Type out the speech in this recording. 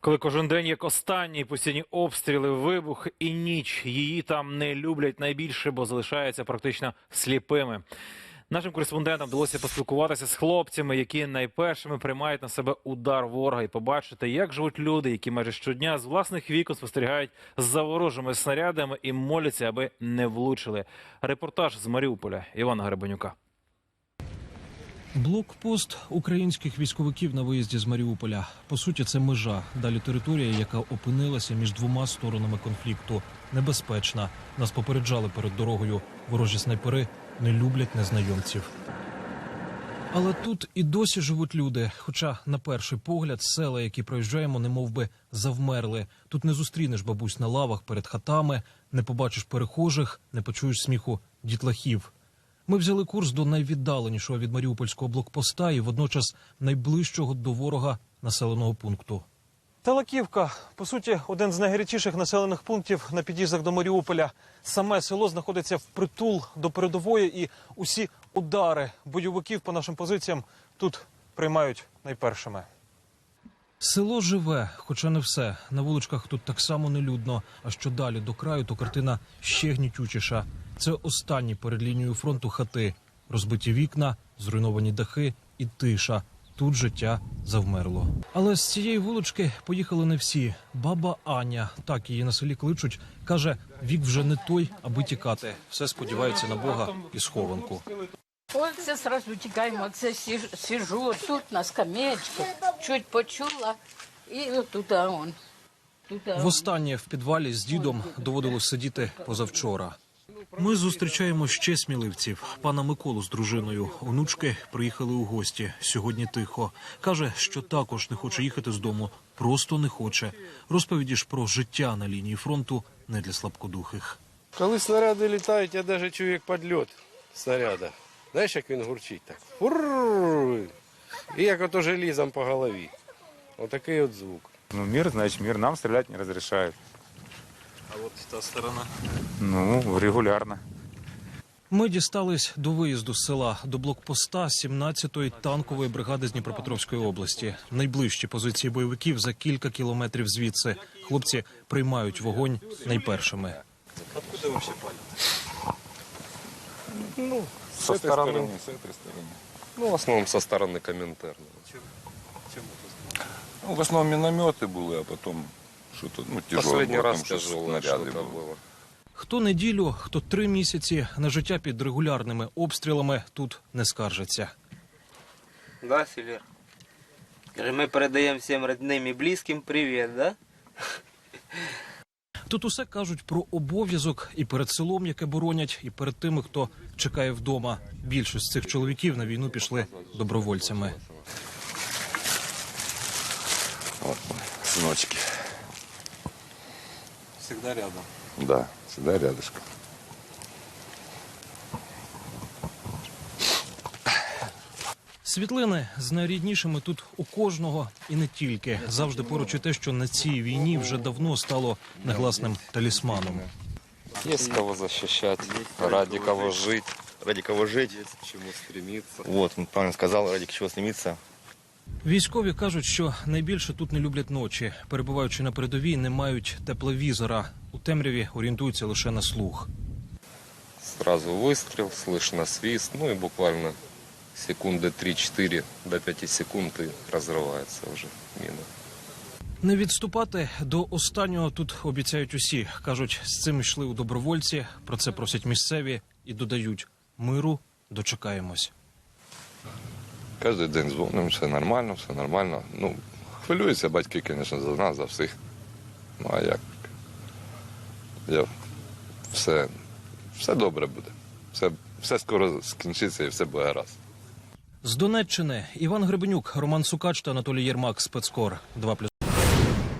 Коли кожен день як останній постійні обстріли, вибух і ніч її там не люблять найбільше, бо залишаються практично сліпими. Нашим кореспондентам вдалося поспілкуватися з хлопцями, які найпершими приймають на себе удар ворога, і побачити, як живуть люди, які майже щодня з власних вікон спостерігають за ворожими снарядами і моляться, аби не влучили. Репортаж з Маріуполя Івана Гребенюка. Блокпост українських військовиків на виїзді з Маріуполя. По суті, це межа. Далі територія, яка опинилася між двома сторонами конфлікту. Небезпечна. Нас попереджали перед дорогою. Ворожі снайпери не люблять незнайомців. Але тут і досі живуть люди. Хоча, на перший погляд, села, які проїжджаємо, немов би завмерли. Тут не зустрінеш бабусь на лавах перед хатами, не побачиш перехожих, не почуєш сміху дітлахів. Ми взяли курс до найвіддаленішого від Маріупольського блокпоста і водночас найближчого до ворога населеного пункту. Талаківка, по суті, один з найгарячіших населених пунктів на під'їздах до Маріуполя. Саме село знаходиться впритул до передової, і усі удари бойовиків по нашим позиціям тут приймають найпершими. Село живе, хоча не все. На вуличках тут так само нелюдно. А що далі до краю, то картина ще гнітючіша. Це останні перед лінією фронту хати, розбиті вікна, зруйновані дахи і тиша. Тут життя завмерло. Але з цієї вулички поїхали не всі. Баба Аня, так її на селі кличуть, каже: вік вже не той, аби тікати. Все сподівається на Бога і схованку. Ой, це сразу тікаємо. Це сижу тут на скамеечці, чуть почула і отут он. Востаннє в підвалі з дідом доводилось сидіти позавчора. Ми зустрічаємо ще сміливців. Пана Миколу з дружиною. Онучки приїхали у гості. Сьогодні тихо. Каже, що також не хоче їхати з дому. Просто не хоче. Розповіді ж про життя на лінії фронту не для слабкодухих. Коли снаряди літають, я навіть чую як підльот снаряда. Знаєш, як він гурчить так? Фурр! І як ото желізом по голові. Отакий от звук. Ну, мир, значит, мир. Нам стрелять не разрешают. А от та сторона. Ну, регулярно. Ми дістались до виїзду з села до блокпоста 17-ї танкової бригади з Дніпропетровської області. Найближчі позиції бойовиків за кілька кілометрів звідси. Хлопці приймають вогонь найпершими. Со этой стороны. стороны. С этой стороны. Ну, в основному со сторони Комінтерна. Ну, в основном минометы были, а потом что-то, ну, тяжелое Последній было, раз там, что тяжелое снаряды що-то были. було. Хто неділю, хто три місяці на життя під регулярними обстрілами тут не скаржиться. Да, Сильвер? Скажи, мы передаем всем родным и близким привет, да? Тут усе кажуть про обов'язок і перед селом, яке боронять, і перед тими, хто чекає вдома. Більшість з цих чоловіків на війну пішли добровольцями. Вот мы, сыночки. Всегда рядом. Да, всегда рядышком. Світлини з найріднішими тут у кожного і не тільки завжди поруч і те, що на цій війні вже давно стало негласним талісманом. Есть кого защищать, ради кого жить. ради кого жить. К чему стремиться. Вот, он правильно сказал, ради чего стремиться. Військові кажуть, що найбільше тут не люблять ночі. Перебуваючи на передовій, не мають тепловізора. У темряві орієнтуються лише на слух. Сразу выстрел, слышно свист, ну и буквально секунды 3-4 до 5 секунд и разрывается уже мина. Не відступати до останнього тут обіцяють усі. кажуть, з цим йшли у добровольці. Про це просять місцеві і додають миру. Дочекаємось. Кожен день дзвонимо, все нормально, все нормально. Ну, хвилюються батьки, звісно, за нас, за всіх. Ну, а як? Я... Все, все добре буде. Все, все скоро скінчиться і все буде гаразд. З Донеччини Іван Гребенюк, Роман Сукач та Анатолій Єрмак. Спецкор 2+,2.